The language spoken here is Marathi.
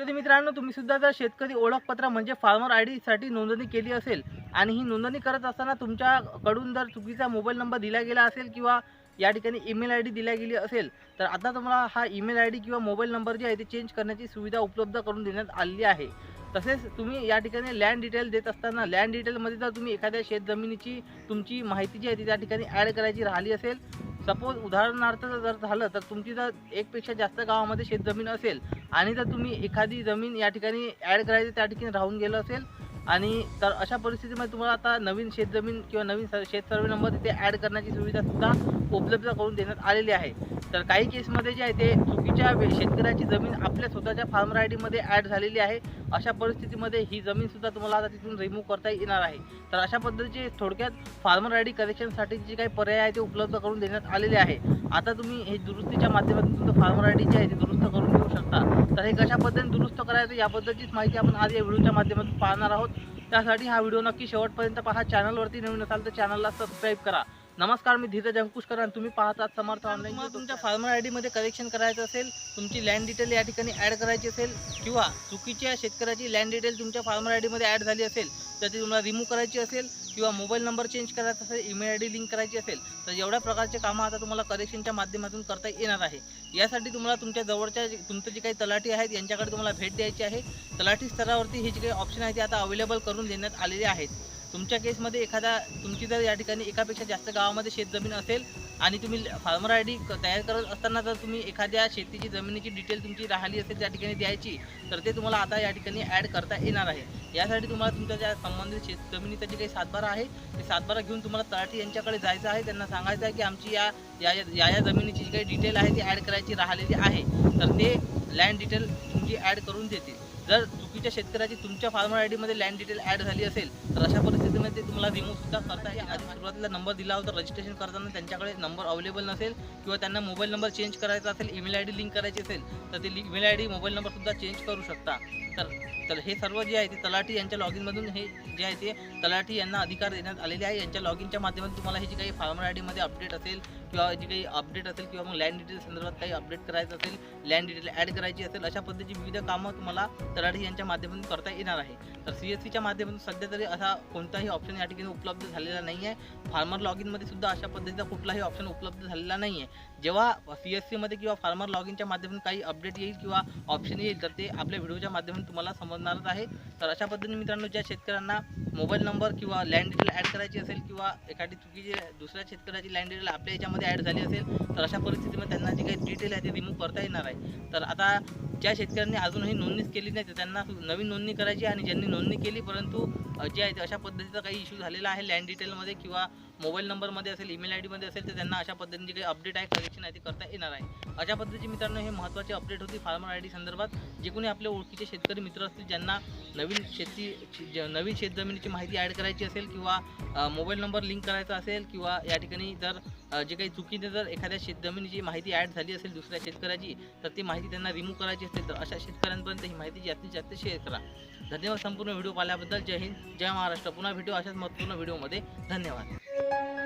शेतकरी मित्रांनो तुम्ही सुद्धा जर शेतकरी ओळखपत्र म्हणजे फार्मर आयसाठी नोंदणी केली असेल आणि ही नोंदणी करत असताना तुमच्याकडून जर चुकीचा मोबाईल नंबर दिला गेला असेल किंवा या ठिकाणी ईमेल आय डी दिल्या गेली असेल तर आता तुम्हाला हा ईमेल आय डी किंवा मोबाईल नंबर जे आहे ते चेंज करण्याची सुविधा उपलब्ध करून देण्यात आलेली आहे. तसेच तुम्ही या ठिकाणी लँड डिटेल देत असताना लँड डिटेलमध्ये जर तुम्ही एखाद्या शेतजमिनीची तुमची माहिती जी आहे ती त्या ठिकाणी ॲड करायची राहिली असेल सपोज उदाहरणार्थ जर झालं तर तुमची जर एकपेक्षा जास्त गावामध्ये शेतजमीन असेल आणि जर तुम्ही एखादी जमीन या ठिकाणी ॲड करायची त्या ठिकाणी राहून गेलं असेल आणि तर अशा परिस्थितीमध्ये तुम्हाला आता नवीन शेतजमीन किंवा नवीन स- शेत सर्वे नंबर तिथे ॲड करण्याची सुविधासुद्धा उपलब्ध करून देण्यात आलेली आहे. तर काही केसमध्ये जे आहे ते चुकीच्या वे- शेतकऱ्याची जमीन आपल्या स्वतःच्या फार्मर आय डीमध्ये ॲड झालेली आहे. अशा परिस्थितीमध्ये ही जमीनसुद्धा तुम्हाला आता तिथून रिमूव्ह करता येणार आहे. तर अशा पद्धतीचे थोडक्यात फार्मर आय डी करेक्शनसाठी जे काही पर्याय आहे ते उपलब्ध करून देण्यात आलेले आहे. आता तुम्ही हे दुरुस्तीच्या माध्यमातून तुमचं फार्मर आय डी जे आहे ते दुरुस्त करून घेऊ शकता. तर हे कशा पद्धतीने दुरुस्त करायचं याबद्दलचीच माहिती आपण आज या व्हिडिओच्या माध्यमातून पाहणार आहोत. त्यासाठी हा व्हिडिओ नक्की शेवटपर्यंत पहा. चॅनलवरती नवीन असाल तर चॅनलला सबस्क्राईब करा. नमस्कार मी धीरज अंकुशकर आणि तुम्ही पाहतात समर्थ ऑनलाईन तुम्हाला तुमच्या फार्मर आय डीमध्ये करेक्शन करायचं असेल तुमची लँड डिटेल या ठिकाणी ॲड करायची असेल किंवा चुकीच्या शेतकऱ्याची लँड डिटेल तुमच्या फार्मर आय डीमध्ये ॲड झाली असेल तर ती तुम्हाला रिमूव्ह करायची असेल किंवा मोबाईल नंबर चेंज करायचा असेल ईमेल आय डी लिंक करायची असेल तर एवढ्या प्रकारचे कामं आता तुम्हाला करेक्शनच्या माध्यमातून करता येणार आहे. यासाठी तुम्हाला तुमच्या जवळच्या तुमचं जे काही तलाठी आहेत यांच्याकडे तुम्हाला भेट द्यायची आहे. तलाठी स्तरावरती हे जे काही ऑप्शन आहे ते आता अवेलेबल करून देण्यात आलेले आहेत. तुमच्या केसमध्ये एखादा तुमची जर या ठिकाणी एकापेक्षा जास्त गावामध्ये शेतजमीन असेल आणि तुम्ही फार्मर आय डी तयार करत असताना जर तुम्ही एखाद्या शेतीची जमिनीची डिटेल तुमची राहिली असेल त्या ठिकाणी द्यायची तर ते तुम्हाला आता या ठिकाणी ॲड करता येणार आहे. यासाठी तुम्हाला तुमच्या ज्या संबंधित शेत जमिनीचा जी काही सातबारा आहे ते सातबारा घेऊन तुम्हाला तलाठी यांच्याकडे जायचं आहे. त्यांना सांगायचं आहे की आमची या या या या जमिनीची जी काही डिटेल आहे ती ॲड करायची राहिलेली आहे. तर ते लँड डिटेल तुमची ॲड करून देतील. जर चुकीच्या शेतकऱ्याची तुमच्या फार्मर आय डीमध्ये लँड डिटेल ॲड झाली असेल तर अशा परिस्थितीमध्ये ते तुम्हाला रिमूव्ह सुद्धा करता येईल आधी सुरुवातीला नंबर दिला होता रजिस्ट्रेशन करताना त्यांच्याकडे नंबर अवेलेबल नसेल किंवा त्यांना मोबाईल नंबर चेंज करायचा असेल ईमेल आय डी लिंक करायची असेल तर ते ईमेल आय डी मोबाईल नंबरसुद्धा चेंज करू शकता. तर तर हे सर्व जे आहे ते तलाठी यांच्या लॉग इनमधून हे जे आहे ते तलाठी यांना अधिकार देण्यात आलेले आहे. यांच्या लॉगिनच्या माध्यमातून तुम्हाला हे जे काही फार्मर आय डीमध्ये अपडेट असेल किंवा जी काही अपडेट असेल किंवा मग लँड डिटेल संदर्भात काही अपडेट करायचं असेल लँड डिटेल ॲड करायची असेल अशा पद्धतीची विविध कामं तुम्हाला तलाठी यांच्या माध्यमातून करता येणार आहे. तर सी एस सीच्या माध्यमातून सध्या तरी असा कोणताही ऑप्शन या ठिकाणी उपलब्ध झालेला नाही आहे. फार्मर लॉगिनमध्ये सुद्धा अशा पद्धतीचा कुठलाही ऑप्शन उपलब्ध झालेला नाही आहे. जेव्हा सी एस सीमध्ये किंवा फार्मर लॉगिनच्या माध्यमातून काही अपडेट येईल किंवा ऑप्शन येईल तर ते आपल्या व्हिडिओच्या माध्यमातून तुम्हाला समजणारच आहे. तर अशा पद्धतीने मित्रांनो ज्या शेतकऱ्यांना मोबाईल नंबर किंवा लँड डिटेल ॲड करायची असेल किंवा एखादी चुकीची दुसऱ्या शेतकऱ्याची लँड डिटेल आपल्या याच्यामध्ये ॲड झाली असेल तर अशा परिस्थितीमध्ये त्यांना जी काही डिटेल आहे ते रिमूव्ह करता येणार आहे. तर आता ज्या शेतकऱ्यांनी अजूनही नोंदणीच केली नाही तर त्यांना नवीन नोंदणी करायची आणि ज्यांनी नोंदणी केली परंतु जे आहे ते अशा पद्धतीचा काही इश्यू झालेला आहे लँड डिटेलमध्ये किंवा मोबाईल नंबरमध्ये असेल ईमेल आय डीमध्ये असेल तर त्यांना अशा पद्धतीचे काही अपडेट आहे करेक्शन आहे ते करता येणार आहे. अशा पद्धतीचे मित्रांनो हे महत्त्वाचे अपडेट होती फार्मर आय डी संदर्भात जे कोणी आपल्या ओळखीचे शेतकरी मित्र असतील ज्यांना नवीन शेती ज- नवीन शेतजमिनीची माहिती ॲड करायची असेल किंवा मोबाईल नंबर लिंक करायचा असेल किंवा या ठिकाणी जर जे काही चुकीने जर एखाद्या शेतजमिनीची माहिती ॲड झाली असेल दुसऱ्या शेतकऱ्याची तर ती माहिती त्यांना रिमूव्ह करायची असेल तर अशा शेतकऱ्यांपर्यंत ही माहिती जास्तीत जास्त शेअर करा. धन्यवाद संपूर्ण व्हिडिओ पाहिल्याबद्दल. जय हिंद. जय महाराष्ट्र. पुन्हा भेटू अशाच महत्त्वपूर्ण व्हिडिओमध्ये. धन्यवाद.